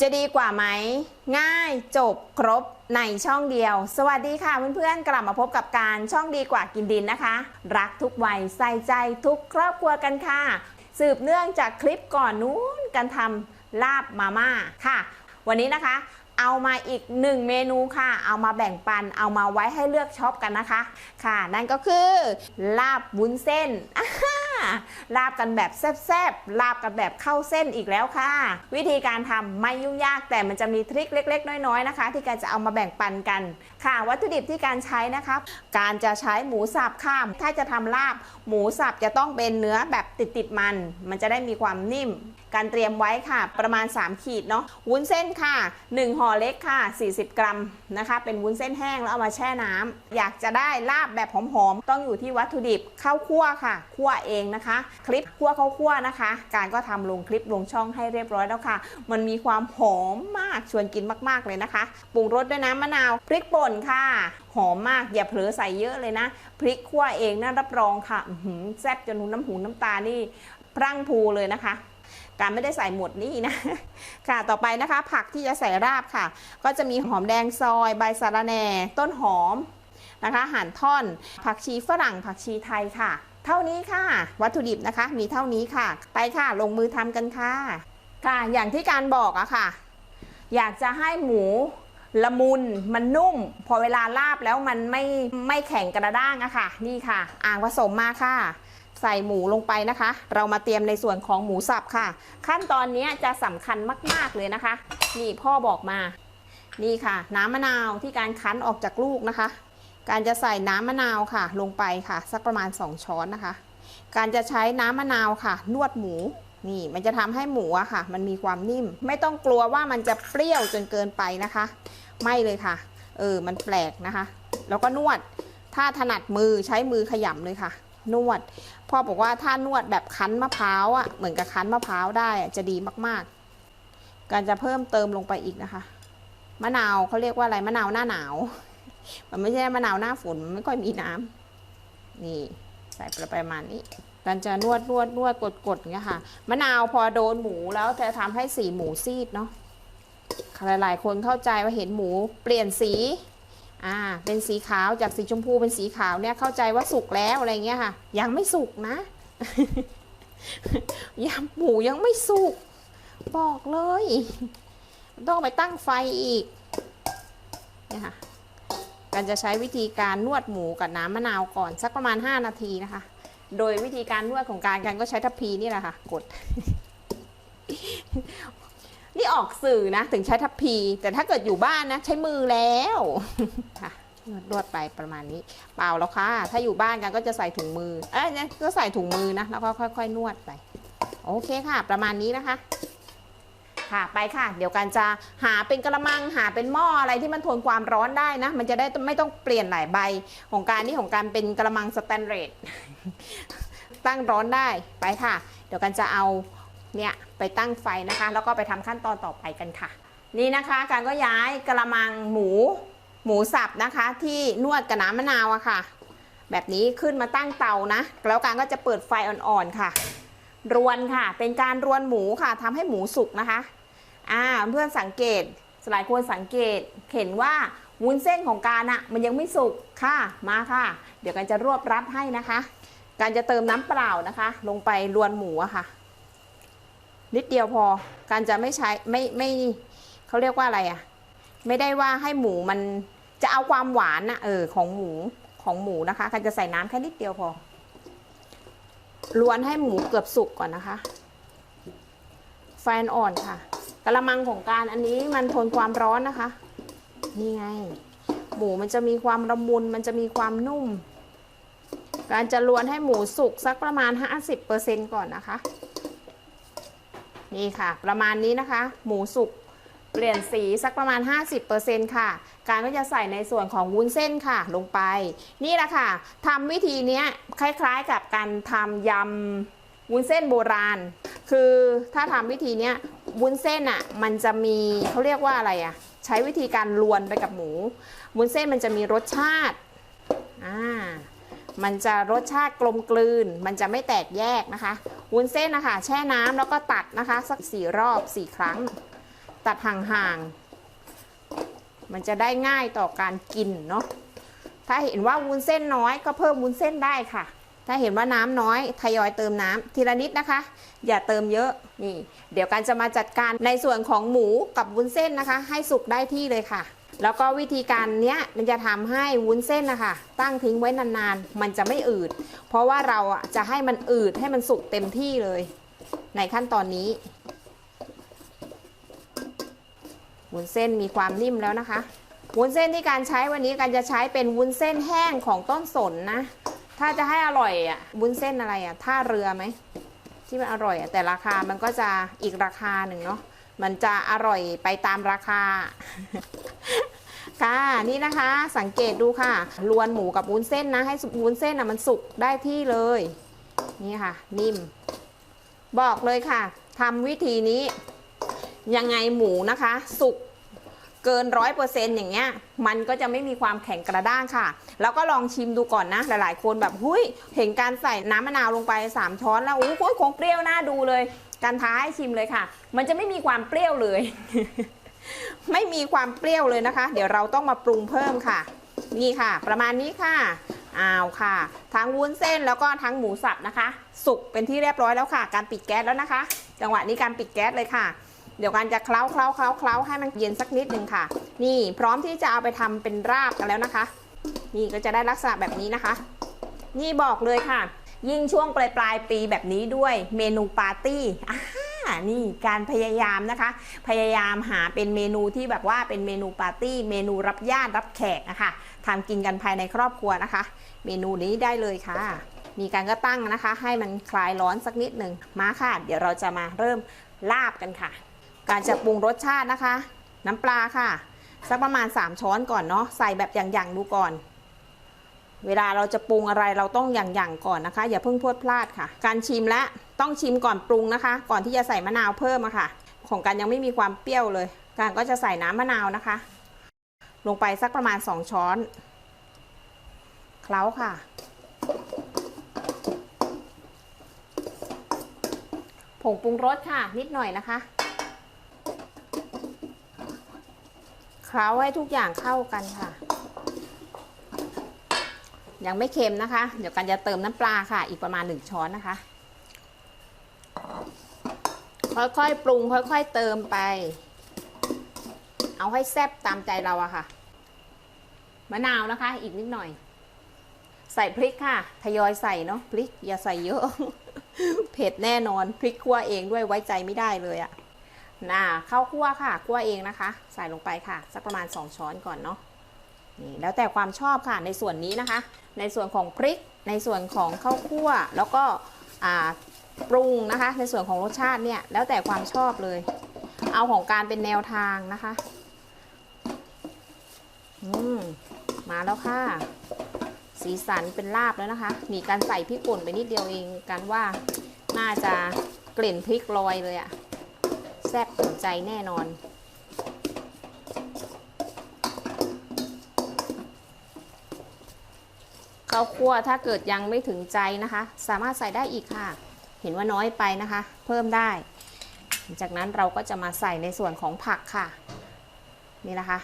จะดีกว่าไหม ง่ายจบครบในช่องเดียว สวัสดีค่ะเพื่อนๆ กลับมาพบกับการช่องดีกว่ากินดินนะคะ รักทุกวัยใส่ใจทุกครอบครัวกันค่ะ สืบเนื่องจากคลิปก่อนนู้นการทำลาบมาม่าค่ะ วันนี้นะคะ เอามาอีกหนึ่งเมนูค่ะ เอามาแบ่งปันเอามาไว้ให้เลือกช็อปกันนะคะ ค่ะ นั่นก็คือ ลาบวุ้นเส้น ลาบกันแบบแซ่บๆ ลาบกันแบบเข้าเส้นอีกแล้วค่ะ วิธีการทำไม่ยุ่งยากแต่มันจะมีทริคเล็ก ๆ น้อยๆนะคะ ที่การจะเอามาแบ่งปันกัน ค่ะ วัตถุดิบที่การใช้นะคะการจะใช้หมูสับข้าม ถ้าจะทำลาบหมูสับจะต้องเป็นเนื้อแบบติดๆมัน มันจะได้มีความนิ่ม การเตรียมไว้ค่ะ ประมาณ 3 ขีดเนาะวุ้นเส้นค่ะ 1ห่อเล็กค่ะ 40 กรัมนะคะ เป็นวุ้นเส้นแห้งแล้วเอามาแช่น้ำอยากจะได้ลาบแบบหอมๆต้องอยู่ที่วัตถุดิบข้าวคั่วค่ะคั่วเองนะคะ คลิปคั่วข้าวคั่วนะคะ การก็ทำลงคลิปลงช่องให้เรียบร้อยแล้วค่ะ มันมีความหอมมากชวนกินมากๆเลยนะคะปรุงรสด้วยน้ำมะนาวพริกป่นค่ะหอมมากอย่าเผลอใส่เยอะเลยนะ พริกคั่วเองนะรับรองค่ะแซ่บจนหูน้ำหูน้ำตานี่พรั่งพูเลยนะคะ การไม่ได้ใส่หมดนี่นะค่ะต่อไปนะคะ ผักที่จะใส่ราบค่ะ ก็จะมีหอมแดงซอย ใบสะระแหน่ต้นหอมนะคะหั่นท่อน ผักชีฝรั่งผักชีไทยค่ะ เท่านี้ค่ะ วัตถุดิบนะคะ มีเท่านี้ค่ะ ไปค่ะลงมือทำกันค่ะ ค่ะอย่างที่การบอกอะค่ะ อยากจะให้หมูละมุนมันนุ่ม พอเวลาลาบแล้วมันไม่ไม่แข็งกระด้างอะค่ะ นี่ค่ะ อ่างผสมมาค่ะ ใส่หมูลงไปนะคะ เรามาเตรียมในส่วนของหมูสับค่ะ ขั้นตอนนี้จะสำคัญมากๆเลยนะคะ นี่พ่อบอกมา นี่ค่ะ น้ำมะนาวที่การคั้นออกจากลูกนะคะ การจะใส่น้ำมะนาวค่ะ ลงไปค่ะ สักประมาณ 2 ช้อนนะคะ การจะใช้น้ำมะนาวค่ะ นวดหมูนี่มันจะทำให้หมูอะค่ะ มันมีความนิ่ม ไม่ต้องกลัวว่ามันจะเปรี้ยวจนเกินไปนะคะ ไม่เลยค่ะ เออ มันแปลกนะคะ แล้วก็นวด ถ้าถนัดมือใช้มือขยำเลยค่ะ นวด พ่อบอกว่าถ้านวดแบบคั้นมะพร้าวอะเหมือนกับคั้นมะพร้าวได้อะจะดีมากๆ การจะเพิ่มเติมลงไปอีกนะคะ มะนาวเขาเรียกว่าอะไรมะนาวหน้าหนาว มันไม่ใช่มะนาวหน้าฝนมันไม่ค่อยมีน้ำนี่ใส่ประมาณนี้การจะนวดนวดนวดกดกดเงี้ยค่ะ มะนาวพอโดนหมูแล้วจะทำให้สีหมูซีดเนาะหลายๆคนเข้าใจว่าเห็นหมูเปลี่ยนสี อ่าเป็นสีขาวจากสีชมพูเป็นสีขาวเนี่ยเข้าใจว่าสุกแล้วอะไรเงี้ยค่ะ ยังไม่สุกนะยังหมูยังไม่สุก บอกเลย ต้องไปตั้งไฟอีกเนี่ยค่ะการจะใช้วิธีการนวดหมูกับน้ำมะนาวก่อนสักประมาณ 5 นาทีนะคะ โดยวิธีการนวดของการกันก็ใช้ทัพพีนี่แหละค่ะ กด นี่ออกสื่อนะ ถึงใช้ทัพพี แต่ถ้าเกิดอยู่บ้านนะ ใช้มือแล้วค่ะนวดไปประมาณนี้ เปล่าแล้วค่ะ ถ้าอยู่บ้านกันก็จะใส่ถุงมือ เอ้ยเนี่ยก็ใส่ถุงมือนะ แล้วก็ค่อย ๆ นวดไป โอเคค่ะ ประมาณนี้นะคะ ค่ะไปค่ะ เดี๋ยวกันจะหาเป็นกระมังหาเป็นหม้ออะไรที่มันทนความร้อนได้นะ มันจะได้ไม่ต้องเปลี่ยนหลายใบ ของการนี่ของการเป็นกระมังสแตนเลสตั้งร้อนได้ไปค่ะ เดี๋ยวกันจะเอาเนี่ย ไปตั้งไฟนะคะ แล้วก็ไปทำขั้นตอนต่อไปกันค่ะ นี่นะคะการก็ย้ายกระมังหมู หมูสับนะคะ ที่นวดกับน้ำมะนาวอะค่ะ แบบนี้ขึ้นมาตั้งเตานะ แล้วการก็จะเปิดไฟอ่อนๆค่ะ รวนค่ะ เป็นการรวนหมูค่ะทำให้หมูสุกนะคะอ่าเพื่อนสังเกตหลายคนสังเกตเห็นว่าวุ้นเส้นของการอะมันยังไม่สุกค่ะมาค่ะ เดี๋ยวกันจะรวบรัดให้นะคะ การจะเติมน้ำเปล่านะคะ ลงไปรวนหมูอะค่ะ นิดเดียวพอ การจะไม่ใช้ไม่ไม่เขาเรียกว่าอะไรอะไม่ได้ว่าให้หมูมันจะเอาความหวานนะเออของหมูของหมูนะคะการจะใส่น้ำแค่นิดเดียวพอรวนให้หมูเกือบสุกก่อนนะคะ ไฟอ่อนค่ะกระมังของการอันนี้มันทนความร้อนนะคะ นี่ไง หมูมันจะมีความละมุนมันจะมีความนุ่ม การจะลวนให้หมูสุกสักประมาณ 50%ก่อนนะคะ นี่ค่ะ ประมาณนี้นะคะ หมูสุกเปลี่ยนสีสักประมาณ 50%ค่ะ การก็จะใส่ในส่วนของวุ้นเส้นค่ะลงไป นี่แหละค่ะทำวิธีนี้ยคล้ายๆกับการทำยำวุ้นเส้นโบราณ คือถ้าทำวิธีนี้วุ้นเส้นอะมันจะมีเขาเรียกว่าอะไรอะใช้วิธีการลวนไปกับหมู วุ้นเส้นมันจะมีรสชาติอ่า มันจะรสชาติกลมกลืน มันจะไม่แตกแยกนะคะ วุ้นเส้นนะคะแช่น้ำแล้วก็ตัดนะคะ สักสี่รอบสี่ครั้ง ตัดห่างๆ มันจะได้ง่ายต่อการกินเนาะ ถ้าเห็นว่าวุ้นเส้นน้อยก็เพิ่มวุ้นเส้นได้ค่ะ ถ้าเห็นว่าน้ำน้อยทยอยเติมน้ำทีละนิดนะคะ อย่าเติมเยอะนี่ เดี๋ยวกันจะมาจัดการในส่วนของหมูกับวุ้นเส้นนะคะ ให้สุกได้ที่เลยค่ะ แล้วก็วิธีการเนี้ยมันจะทำให้วุ้นเส้นนะคะตั้งทิ้งไว้นานๆ มันจะไม่อืด เพราะว่าเราจะให้มันอืดให้มันสุกเต็มที่เลย ในขั้นตอนนี้วุ้นเส้นมีความนิ่มแล้วนะคะ วุ้นเส้นที่การใช้วันนี้การจะใช้เป็นวุ้นเส้นแห้งของต้นสนนะ ถ้าจะให้อร่อยอะวุ้นเส้นอะไรอะท่าเรือไหมที่มันอร่อยอะแต่ราคามันก็จะอีกราคาหนึ่งเนาะ มันจะอร่อยไปตามราคา ค่ะนี่นะคะสังเกตดูค่ะ รวนหมูกับวุ้นเส้นนะ ให้วุ้นเส้นอะมันสุกได้ที่เลย นี่ค่ะ นิ่ม บอกเลยค่ะทำวิธีนี้ ยังไงหมูนะคะ สุกเกินร้อยเปอร์เซ็นต์อย่างเงี้ย มันก็จะไม่มีความแข็งกระด้างค่ะ แล้วก็ลองชิมดูก่อนนะ หลายๆ คนแบบหุยเห็นการใส่น้ำมะนาวลงไป 3 ช้อนแล้วโอ้โหคงเปรี้ยวน่าดูเลย การท้าให้ชิมเลยค่ะ มันจะไม่มีความเปรี้ยวเลย ไม่มีความเปรี้ยวเลยนะคะ เดี๋ยวเราต้องมาปรุงเพิ่มค่ะ นี่ค่ะ ประมาณนี้ค่ะอ้าวค่ะ ทั้งวุ้นเส้นแล้วก็ทั้งหมูสับนะคะ สุกเป็นที่เรียบร้อยแล้วค่ะ การปิดแก๊สแล้วนะคะ จังหวะนี้การปิดแก๊สเลยค่ะ เดี๋ยวการจะเคล้าเคล้าเคล้าเคล้าให้มันเย็นสักนิดนึงค่ะ นี่พร้อมที่จะเอาไปทำเป็นราบกันแล้วนะคะ นี่ก็จะได้ลักษณะแบบนี้นะคะ นี่บอกเลยค่ะ ยิ่งช่วงปลายปลายปีแบบนี้ด้วยเมนูปาร์ตี้นี่การพยายามนะคะ พยายามหาเป็นเมนูที่แบบว่าเป็นเมนูปาร์ตี้ เมนูรับญาติรับแขกนะคะทำกินกันภายในครอบครัวนะคะ เมนูนี้ได้เลยค่ะ มีการก็ตั้งนะคะ ให้มันคลายร้อนสักนิดหนึ่งมาค่ะ เดี๋ยวเราจะมาเริ่มลาบกันค่ะ การจะปรุงรสชาตินะคะ น้ำปลาค่ะ สักประมาณ 3 ช้อนก่อนเนาะใส่แบบอย่างๆดูก่อน เวลาเราจะปรุงอะไรเราต้องอย่างๆก่อนนะคะ อย่าเพิ่งพลวดพลาดค่ะ การชิมและต้องชิมก่อนปรุงนะคะ ก่อนที่จะใส่มะนาวเพิ่มอะค่ะ ของกันยังไม่มีความเปรี้ยวเลยการก็จะใส่น้ำมะนาวนะคะ ลงไปสักประมาณ 2 ช้อนเคล้าค่ะ ผงปรุงรสค่ะ นิดหน่อยนะคะเคล้าให้ทุกอย่างเข้ากันค่ะ ยังไม่เค็มนะคะ เดี๋ยวกันจะเติมน้ำปลาค่ะ อีกประมาณ 1 ช้อนนะคะ ค่อยๆปรุงค่อยๆเติมไป เอาให้แซ่บตามใจเราอะค่ะ มะนาวนะคะ อีกนิดหน่อย ใส่พริกค่ะ ทยอยใส่เนาะพริกอย่าใส่เยอะ เผ็ดแน่นอนพริกคั่วเองด้วยไว้ใจไม่ได้เลยอะน่าข้าวคั่วค่ะคั่วเองนะคะ ใส่ลงไปค่ะ สักประมาณ 2 ช้อนก่อนเนาะ นี่แล้วแต่ความชอบค่ะในส่วนนี้นะคะ ในส่วนของพริก ในส่วนของข้าวคั่ว แล้วก็ปรุงนะคะ ในส่วนของรสชาติเนี่ยแล้วแต่ความชอบเลย เอาของการเป็นแนวทางนะคะอืมมาแล้วค่ะ สีสันเป็นลาบแล้วนะคะ มีการใส่พริกป่นไปนิดเดียวเองกันว่าน่าจะกลิ่นพริกลอยเลยอะแซ่บถึงใจแน่นอน ข้าวคั่วถ้าเกิดยังไม่ถึงใจนะคะ สามารถใส่ได้อีกค่ะ เห็นว่าน้อยไปนะคะ เพิ่มได้ จากนั้นเราก็จะมาใส่ในส่วนของผักค่ะ นี่นะคะ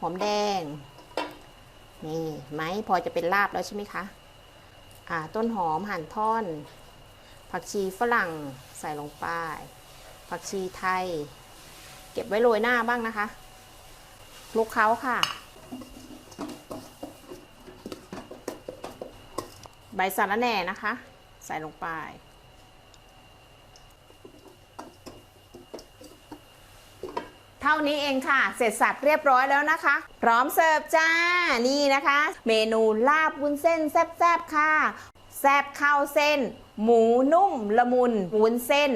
หอมแดง นี่ไหมพอจะเป็นลาบแล้วใช่ไหมคะอ่าต้นหอมหั่นท่อน ผักชีฝรั่งใส่ลงไป ผักชีไทย เก็บไว้โรยหน้าบ้างนะคะคลุกเคล้าค่ะ ใบสาระแหน่นะคะ ใส่ลงไป เท่านี้เองค่ะ เสร็จสับเรียบร้อยแล้วนะคะ พร้อมเสิร์ฟจ้า นี่นะคะ เมนูลาบวุ้นเส้นแซ่บๆค่ะ แซ่บข้าวเส้น หมูนุ่มละมุนวุ้นเส้น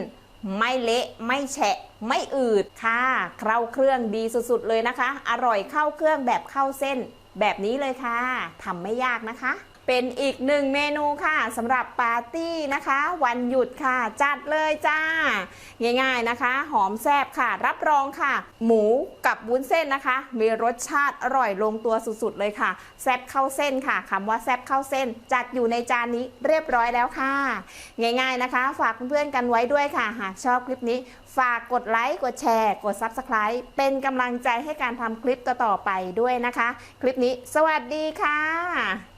ไม่เละไม่แฉะไม่อืดค่ะเคล้าเครื่องดีสุดๆเลยนะคะ อร่อยเข้าเครื่องแบบเข้าเส้น แบบนี้เลยค่ะทำไม่ยากนะคะ เป็นอีกหนึ่งเมนูค่ะสำหรับปาร์ตี้นะคะ วันหยุดค่ะ จัดเลยจ้า ง่ายๆนะคะ หอมแซ่บค่ะ รับรองค่ะ หมูกับวุ้นเส้นนะคะ มีรสชาติอร่อยลงตัวสุดๆเลยค่ะแซ่บเข้าเส้นค่ะคำว่าแซ่บเข้าเส้น จัดอยู่ในจานนี้เรียบร้อยแล้วค่ะ ง่ายๆนะคะ ฝากเพื่อนๆกันไว้ด้วยค่ะ หากชอบคลิปนี้ ฝากกดไลค์กดแชร์ กด Subscribe เป็นกำลังใจให้การทำคลิปต่อๆไปด้วยนะคะ คลิปนี้ สวัสดีค่ะ